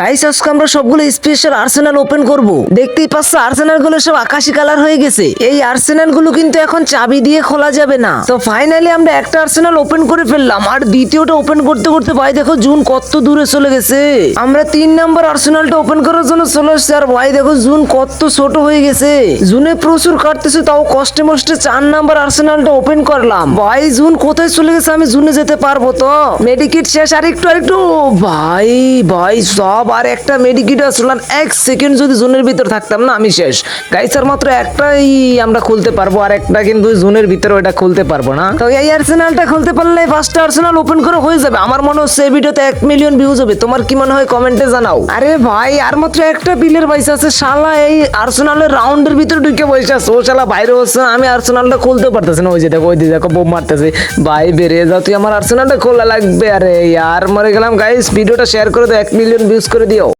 Guys আজকে আমরা সবগুলো স্পেশাল আর্সেনাল ওপেন করব। দেখতেই পাচ্ছ আর্সেনালগুলো সব আকাশি কালার হয়ে গেছে। এই আর্সেনালগুলো কিন্তু এখন চাবি দিয়ে খোলা যাবে না। তো ফাইনালি আমরা একটা আর্সেনাল ওপেন করে ফেললাম, আর দ্বিতীয়টা ওপেন করতে করতে ভাই দেখো, জুন কত দূরে চলে গেছে। আমরা তিন নাম্বার আর্সেনালটা ওপেন করার জন্য চলে আসছি আর ভাই দেখো, জুন কত ছোট হয়ে গেছে। জুনে প্রচুর কাটতেছে, তাও কষ্টে মষ্টে চার নাম্বার আর্সেনালটা ওপেন করলাম। ভাই, জুন কোথায় চলে গেছে আমি জুনে যেতে পারব তো? মেডিকিট শেষ আর একটু আর একটু ভাই ভাই, সব আর একটা মেডিকিট আসলাম, এক সেকেন্ড যদি জুনের ভিতর থাকতাম না, আমি শেষ। গাইসার মাত্র একটাই আমরা খুলতে পারব, আর একটা কিন্তু জুনের ভিতরে ওটা খুলতে পারব না। তো এই আর্সেনালটা খুলতে পারলে ফার্স্ট আর্সেনাল ওপেন করে হয়ে যাবে। আমার মনে হচ্ছে এই ভিডিওতে এক মিলিয়ন ভিউজ হবে। তোমার কি মনে হয় কমেন্টে জানাও। আরে ভাই, আর মাত্র একটা বিলের পয়সা আছে, শালা এই আর্সেনালের রাউন্ডের ভিতরে ঢুকে বসে আছে। ও শালা বাইরে হচ্ছে, আমি আর্সেনালটা খুলতে পারতেছি না। ওই যে দেখো, ওই যে দেখো, বোম মারতেছে। ভাই, বেরিয়ে যাও, তুই আমার আর্সেনালটা খোলা লাগবে। আরে আর মরে গেলাম। গাইস ভিডিওটা শেয়ার করে দাও, এক মিলিয়ন ভিউজ করে দিও।